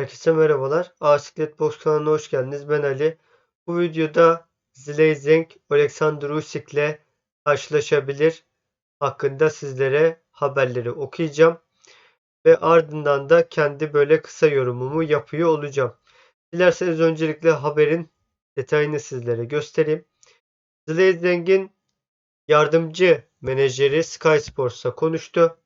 Herkese merhabalar. Asiklet Box kanalına hoş geldiniz. Ben Ali. Bu videoda Ziley Zeng, Alexander Usyk ile karşılaşabilir hakkında sizlere haberleri okuyacağım. Ve ardından da kendi böyle kısa yorumumu yapıyor olacağım. Dilerseniz öncelikle haberin detayını sizlere göstereyim. Ziley Zeng'in yardımcı menajeri Sky Sports'a konuştu.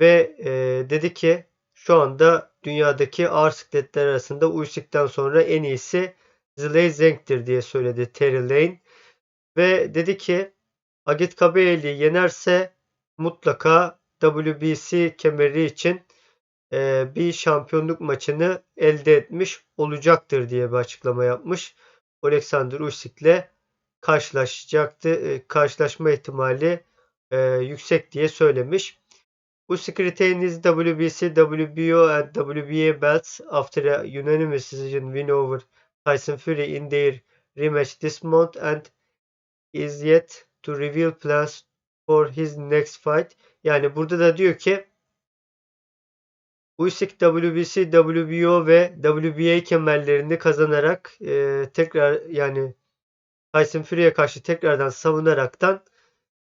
Ve e, dedi ki şu anda dünyadaki ağır sikletler arasında Usyk'ten sonra en iyisi Zley Zeng'tir diye söyledi Terry Lane. Ve dedi ki Agit Kabayel'i yenerse mutlaka WBC kemeri için e, bir şampiyonluk maçını elde etmiş olacaktır diye bir açıklama yapmış. Alexander Usyk'le karşılaşacaktı. E, karşılaşma ihtimali e, yüksek diye söylemiş. Usyk retained WBC, WBO and WBA belts after a unanimous decision win over Tyson Fury in their rematch this month and is yet to reveal plans for his next fight. Yani burada da diyor ki Usyk WBC, WBO ve WBA kemerlerini kazanarak e, tekrar yani Tyson Fury'e karşı tekrardan savunaraktan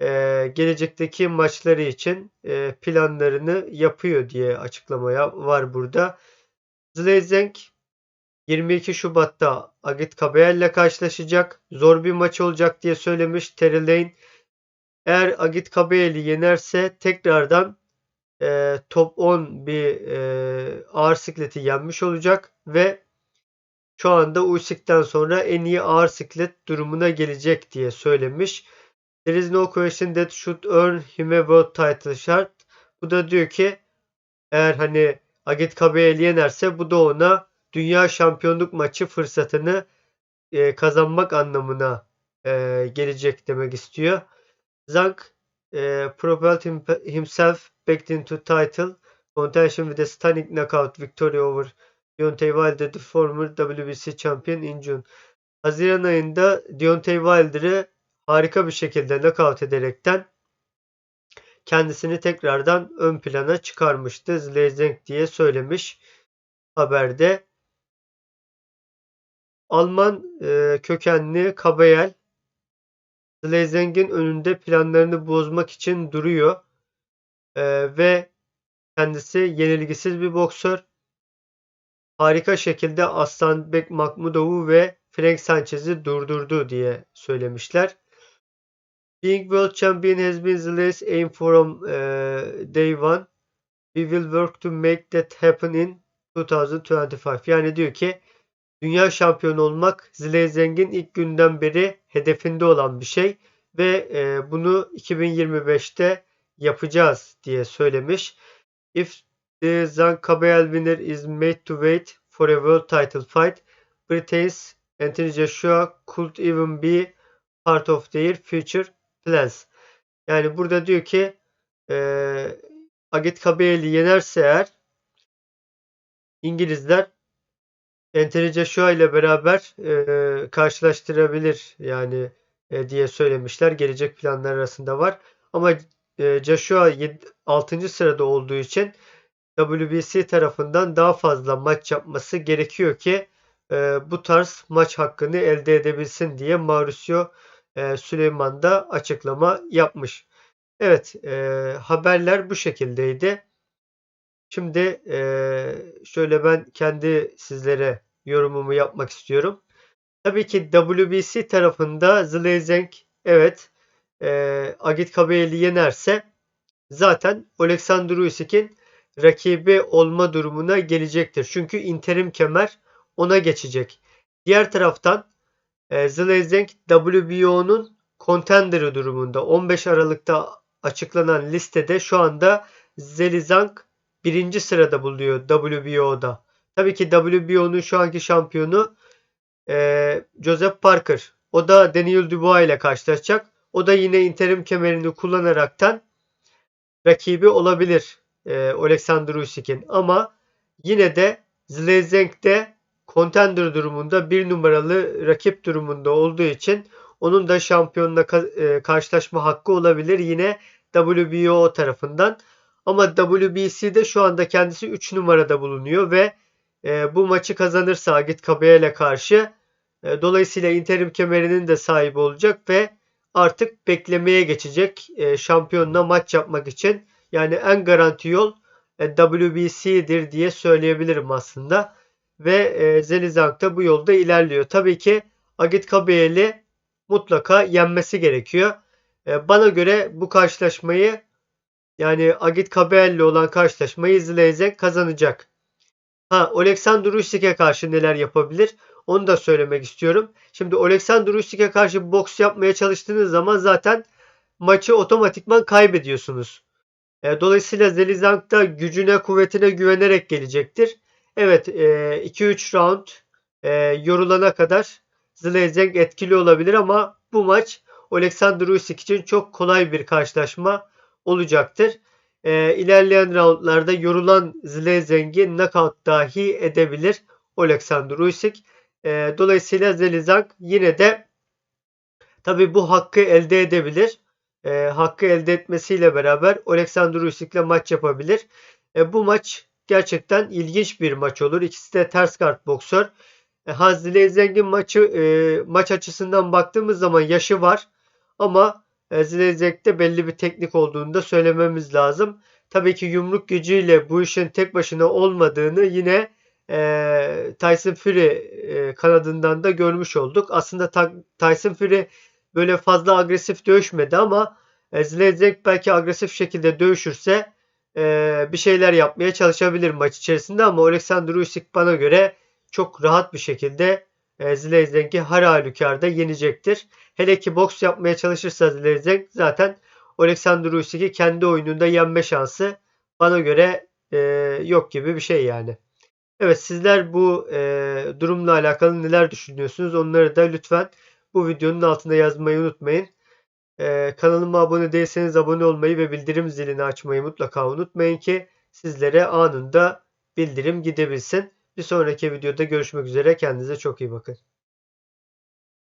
e, gelecekteki maçları için e, planlarını yapıyor diye açıklamaya var burada. Zlezeng 22 Şubat'ta Agit Kabayel ile karşılaşacak. Zor bir maç olacak diye söylemiş Terry Lane. Eğer Agit Kabayel'i yenerse tekrardan e, top 10 bir e, ağır sikleti yenmiş olacak ve şu anda Usyk'ten sonra en iyi ağır siklet durumuna gelecek diye söylemiş. There is no question that should earn him a world title shot. Bu da diyor ki eğer hani Agit Kabayel'i yenerse bu da ona dünya şampiyonluk maçı fırsatını e, kazanmak anlamına e, gelecek demek istiyor. Zank e, propelled him, himself back into title contention with a stunning knockout victory over Deontay Wilder, the former WBC champion in June. Haziran ayında Deontay Wilder'ı harika bir şekilde knockout ederekten kendisini tekrardan ön plana çıkarmıştı. Zlezeng diye söylemiş haberde. Alman e, kökenli Kabayel Zlezeng'in önünde planlarını bozmak için duruyor. E, ve kendisi yenilgisiz bir boksör. Harika şekilde Aslanbek Makmudov'u ve Frank Sanchez'i durdurdu diye söylemişler. Being world champion has been Zley's aim from uh, day one. We will work to make that happen in 2025. Yani diyor ki dünya şampiyonu olmak Zley Zengin ilk günden beri hedefinde olan bir şey ve e, bunu 2025'te yapacağız diye söylemiş. If the Zhang Kabayel winner is made to wait for a world title fight, Britain's Anthony Joshua could even be part of their future plans. Yani burada diyor ki e, Agit Kabayel'i yenerse eğer İngilizler Anthony Joshua ile beraber e, karşılaştırabilir yani e, diye söylemişler. Gelecek planlar arasında var. Ama e, Joshua 7, 6. sırada olduğu için WBC tarafından daha fazla maç yapması gerekiyor ki e, bu tarz maç hakkını elde edebilsin diye Mauricio e, Süleyman da açıklama yapmış. Evet e, haberler bu şekildeydi. Şimdi e, şöyle ben kendi sizlere yorumumu yapmak istiyorum. Tabii ki WBC tarafında Zlezeng evet e, Agit Kabayel'i yenerse zaten Alexander Usyk'in rakibi olma durumuna gelecektir. Çünkü interim kemer ona geçecek. Diğer taraftan e, Zlezeng WBO'nun contender'ı durumunda. 15 Aralık'ta açıklanan listede şu anda Zelizang birinci sırada bulunuyor WBO'da. Tabii ki WBO'nun şu anki şampiyonu e, Joseph Parker. O da Daniel Dubois ile karşılaşacak. O da yine interim kemerini kullanaraktan rakibi olabilir e, Alexander Usyk'in. Ama yine de Zlezeng de contender durumunda bir numaralı rakip durumunda olduğu için onun da şampiyonla e, karşılaşma hakkı olabilir yine WBO tarafından. Ama WBC'de şu anda kendisi 3 numarada bulunuyor ve e, bu maçı kazanırsa Agit Kabayel'e karşı e, dolayısıyla interim kemerinin de sahibi olacak ve artık beklemeye geçecek şampiyonla maç yapmak için. Yani en garanti yol WBC'dir diye söyleyebilirim aslında. Ve e, Zelizang da bu yolda ilerliyor. Tabii ki Agit Kabayel'i mutlaka yenmesi gerekiyor. E, bana göre bu karşılaşmayı yani Agit Kabel ile olan karşılaşmayı Zlezek kazanacak. Ha, Oleksandr Usyk'e karşı neler yapabilir? Onu da söylemek istiyorum. Şimdi Oleksandr Usyk'e karşı boks yapmaya çalıştığınız zaman zaten maçı otomatikman kaybediyorsunuz. E, dolayısıyla Zelizang da gücüne, kuvvetine güvenerek gelecektir. Evet, 2-3 e, round e, yorulana kadar Zlezeng etkili olabilir ama bu maç Oleksandr Usyk için çok kolay bir karşılaşma olacaktır. E, ilerleyen roundlarda yorulan Zlezeng'i knockout dahi edebilir Oleksandr Usyk. E, dolayısıyla Zelizang yine de tabi bu hakkı elde edebilir. E, hakkı elde etmesiyle beraber Oleksandr Usyk'le maç yapabilir. E, bu maç gerçekten ilginç bir maç olur. İkisi de ters kart boksör. E, Hazile Zengin maçı e, maç açısından baktığımız zaman yaşı var. Ama e, Zilezek'te belli bir teknik olduğunu da söylememiz lazım. Tabii ki yumruk gücüyle bu işin tek başına olmadığını yine e, Tyson Fury e, kanadından da görmüş olduk. Aslında ta, Tyson Fury böyle fazla agresif dövüşmedi ama e, Zlezek belki agresif şekilde dövüşürse e, bir şeyler yapmaya çalışabilir maç içerisinde ama Alexander Usyk bana göre çok rahat bir şekilde e, Zlezeng'i her halükarda yenecektir. Hele ki boks yapmaya çalışırsa Zlezeng zaten Alexander Usyk'i kendi oyununda yenme şansı bana göre e, yok gibi bir şey yani. Evet sizler bu e, durumla alakalı neler düşünüyorsunuz? Onları da lütfen bu videonun altında yazmayı unutmayın. E, kanalıma abone değilseniz abone olmayı ve bildirim zilini açmayı mutlaka unutmayın ki sizlere anında bildirim gidebilsin. Bir sonraki videoda görüşmek üzere. Kendinize çok iyi bakın.